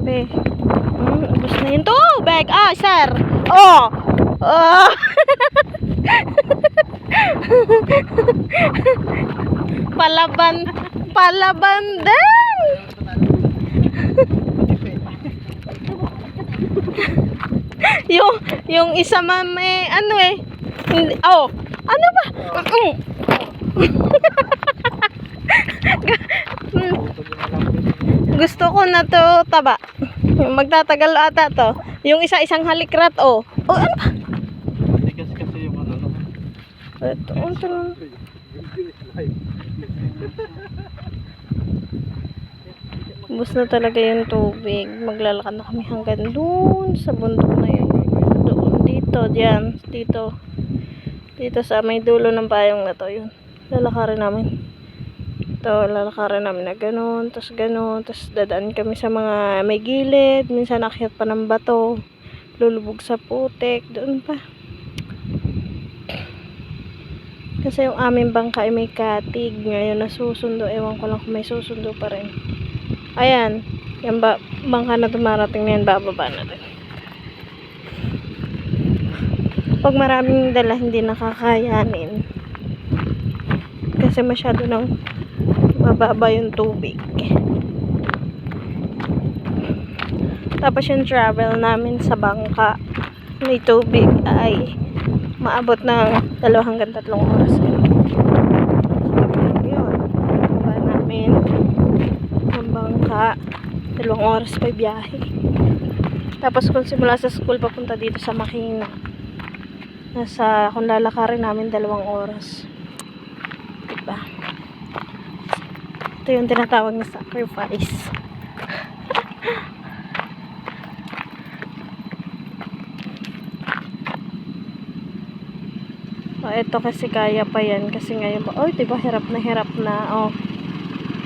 Grabe. Hmm, ubos na yung tubig. Ah, sir. Oh. Oh. palaban. Palaban din. yung yung isa man may ano eh. Oh. Ano ba? Mm. Gusto ko na to taba. Magtatagal ata to. Yung isa isang halikrat oh. Oh ano ba? Tigas kasi yung ano. no? Ito, ito. Ubus na talaga yung tubig. Maglalakad na kami hanggang doon sa bundok na yun. Doon, dito, diyan, dito. Dito sa may dulo ng bayong na to, yun. Lalakarin namin. Ito, lalakarin namin na ganun, tapos ganun, tapos dadaan kami sa mga may gilid, minsan akyat pa ng bato, lulubog sa putek, doon pa. Kasi yung aming bangka ay may katig. Ngayon nasusundo. Ewan ko lang kung may susundo pa rin. Ayan. Yung ba bangka na tumarating na yan, bababa natin. Pag maraming dala, hindi nakakayanin. Kasi masyado nang mababa yung tubig. Tapos yung travel namin sa bangka may tubig ay maabot ng dalawa hanggang tatlong oras. Yun. Baba namin ng bangka. Dalawang oras pa biyahe. Tapos kung simula sa school papunta dito sa Makina. Nasa, kung lalakarin namin dalawang oras. Diba? Ito yung tinatawag na sacrifice. O, ito kasi kaya pa yan. Kasi ngayon pa, oh, diba, hirap na hirap na. Oh,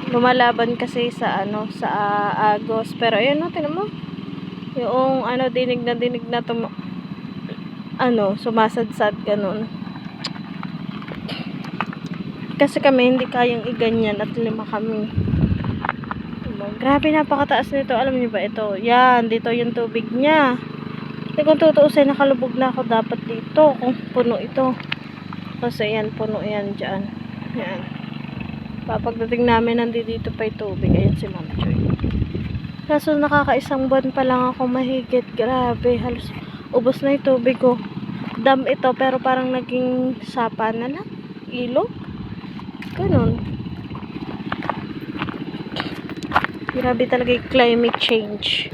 lumalaban kasi sa, ano, sa ah, agos. Pero, ayun, no, tinan mo. Yung, ano, dinig na dinig na tum ano, sumasadsad, ganun. Kasi kami, hindi kayang iganyan at lima kami. Diba? Grabe, napakataas nito. Alam niyo ba ito? Yan, dito yung tubig niya. Hindi kung tutuusin, nakalubog na ako dapat dito kung puno ito. Kasi yan, puno yan dyan. Yan. Papagdating namin, nandito pa yung tubig. Ayan si Ma'am Joy. Kaso nakakaisang buwan pa lang ako mahigit. Grabe, halos ubos na yung tubig ko. Dam ito, pero parang naging sapa na lang. Ilog. Ganun. Grabe talaga yung climate change.